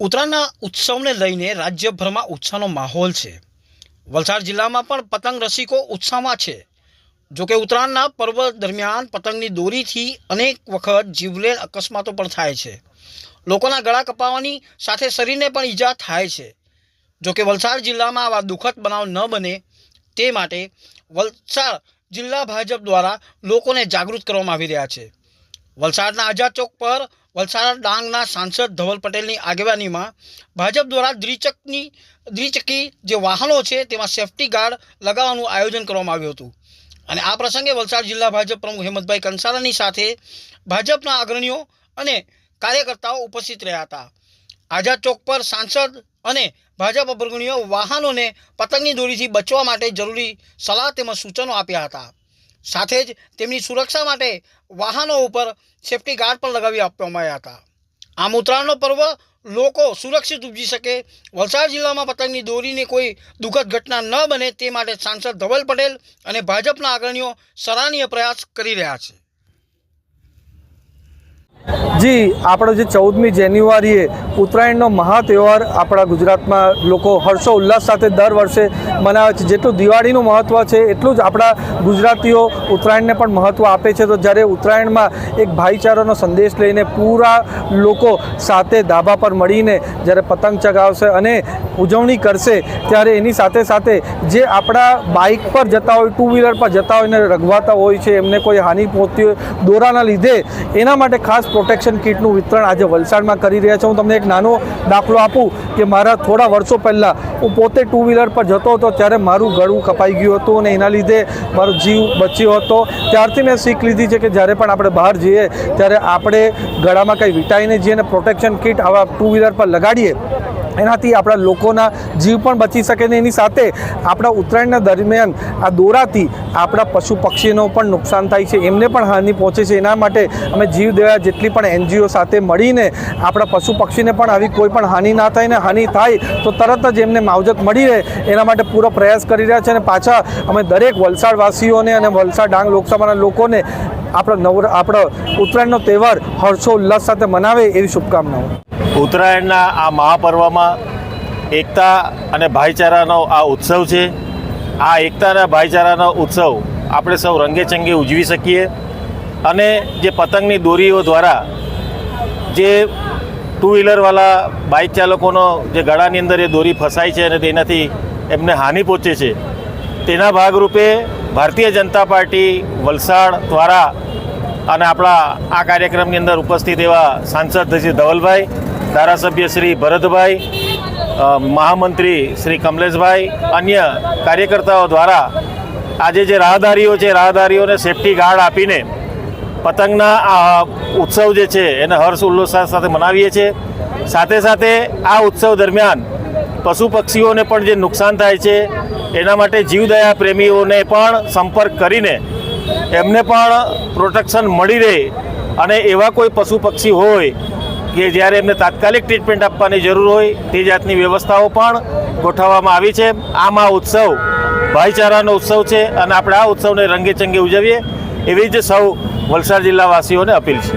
ઉત્તરાયણના ઉત્સવને લઈને રાજ્યભરમાં ઉત્સાહનો માહોલ છે. વલસાડ જિલ્લામાં પણ પતંગ રસિકો ઉત્સાહમાં છે. જોકે ઉત્તરાયણના પર્વ દરમિયાન પતંગની દોરીથી અનેક વખત જીવલેણ અકસ્માતો પણ થાય છે. લોકોના ગળા કપાવાની સાથે શરીરને પણ ઈજા થાય છે. જોકે વલસાડ જિલ્લામાં આવા દુઃખદ બનાવ ન બને તે માટે વલસાડ જિલ્લા ભાજપ દ્વારા લોકોને જાગૃત કરવામાં આવી રહ્યા છે. વલસાડના આઝાદ ચોક પર વલસાડ ડાંગના સાંસદ ધવલ પટેલની આગેવાનીમાં ભાજપ દ્વારા દ્વિચકની, દ્વિચકી જે વાહનો છે તેમાં સેફટી ગાર્ડ લગાવવાનું આયોજન કરવામાં આવ્યું હતું. અને આ પ્રસંગે વલસાડ જિલ્લા ભાજપ પ્રમુખ હેમંતભાઈ કંસારાની સાથે ભાજપના અગ્રણીઓ અને કાર્યકર્તાઓ ઉપસ્થિત રહ્યા હતા. આઝાદ ચોક પર સાંસદ અને ભાજપ અગ્રણીઓ વાહનોને પતંગની દોરીથી બચવા માટે જરૂરી સલાહ તેમજ સૂચનો આપ્યા હતા. સાથે જ તેમની સુરક્ષા માટે વાહનો ઉપર સેફટી ગાર્ડ પણ લગાવી આપવામાં આવ્યા હતા. આમ ઉત્તરાયણનો પર્વ લોકો સુરક્ષિત ઉપજી શકે. વલસાડ જિલ્લામાં પતંગની દોરીને કોઈ દુઃખદ ઘટના ન બને તે માટે સાંસદ ધવલ પટેલ અને ભાજપના અગ્રણીઓ સરાહનીય પ્રયાસ કરી રહ્યા છે. જી, આપણો જે ચૌદમી જાન્યુઆરીએ ઉત્તરાયણનો મહા તહેવાર આપણા ગુજરાતમાં લોકો હર્ષો ઉલ્લાસ સાથે દર વર્ષે મનાવે છે. જેટલું દિવાળીનું મહત્ત્વ છે, એટલું જ આપણા ગુજરાતીઓ ઉત્તરાયણને પણ મહત્ત્વ આપે છે. તો જ્યારે ઉત્તરાયણમાં એક ભાઈચારાનો સંદેશ લઈને પૂરા લોકો સાથે ધાબા પર મળીને જ્યારે પતંગ ચગાવશે અને ઉજવણી કરશે, ત્યારે એની સાથે સાથે જે આપણા બાઇક પર જતા હોય, ટુ વ્હીલર પર જતા હોય ને રગવાતા હોય છે, એમને કોઈ હાનિ પહોંચતી હોય, દોરાના લીધે એના માટે ખાસ પ્રોટેક્શન કીટનું વિતરણ આજે વલસાડમાં કરી રહ્યા છે. હું તમને એક નાનો દાખલો આપું કે મારા થોડા વર્ષો પહેલાં હું પોતે ટુ વ્હીલર પર જતો હતો, ત્યારે મારું ગળું કપાઈ ગયું હતું અને એના લીધે મારો જીવ બચ્યો હતો. ત્યારથી મેં શીખ લીધી છે કે જ્યારે પણ આપણે બહાર જઈએ, ત્યારે આપણે ગળામાં કંઈ વિટાઈને જઈએ અને પ્રોટેક્શન કીટ આવા ટુ વ્હીલર પર લગાડીએ એનાથી આપણા લોકોના જીવ પણ બચી શકે ને એની સાથે આપણા ઉત્તરાયણના દરમિયાન આ દોરાથી આપણા પશુ પક્ષીનો પણ નુકસાન થાય છે, એમને પણ હાનિ પહોંચે છે. એના માટે અમે જીવ દેવા જેટલી પણ એનજીઓ સાથે મળીને આપણા પશુ પક્ષીને પણ આવી કોઈ પણ હાનિ ના થાય ને હાનિ થાય તો તરત જ એમને માવજત મળી રહે. એના માટે પૂરો પ્રયાસ કરી રહ્યા છે અને પાછા અમે દરેક વલસાડવાસીઓને અને વલસાડ ડાંગ લોકસભાના લોકોને આપણો નવ આપણો ઉત્તરાયણનો તહેવાર હર્ષોલ્લાસ સાથે મનાવે એવી શુભકામનાઓ. ઉત્તરાયણના આ મહાપર્વમાં એકતા અને ભાઈચારાનો આ ઉત્સવ છે. આ એકતા અને ભાઈચારાનો ઉત્સવ આપણે સૌ રંગેચંગે ઉજવી શકીએ અને જે પતંગની દોરીઓ દ્વારા જે ટુ વ્હીલરવાળા બાઇક ચાલકોનો જે ગળાની અંદર એ દોરી ફસાય છે અને તેનાથી એમને હાનિ પહોંચે છે. તેના ભાગરૂપે ભારતીય જનતા પાર્ટી વલસાડ દ્વારા અને આપણા આ કાર્યક્રમની અંદર ઉપસ્થિત એવા સાંસદ શ્રી ધવલભાઈ ધારાસભ્ય શ્રી ભરતભાઈ મહામંત્રી શ્રી કમલેશભાઈ, અન્ય કાર્યકર્તાઓ દ્વારા આજે જે રાહદારીઓ છે, રાહદારીઓને સેફટી ગાર્ડ આપીને પતંગના આ ઉત્સવ જે છે, એને હર્ષ ઉલ્લાસ સાથે મનાવીએ છીએ. સાથે સાથે આ ઉત્સવ દરમિયાન પશુ પક્ષીઓને પણ જે નુકસાન થાય છે, એના માટે જીવદયા પ્રેમીઓને પણ સંપર્ક કરીને એમને પણ પ્રોટેક્શન મળી રહે અને એવા કોઈ પશુ પક્ષી હોય કે જ્યારે એમને તાત્કાલિક ટ્રીટમેન્ટ આપવાની જરૂર હોય તે જાતની વ્યવસ્થાઓ પણ ગોઠવવામાં આવી છે. આમ આ ઉત્સવ ભાઈચારાનો ઉત્સવ છે અને આપણે આ ઉત્સવને રંગેચંગે ઉજવીએ એવી જ સૌ વલસાડ જિલ્લાવાસીઓને અપીલ છે.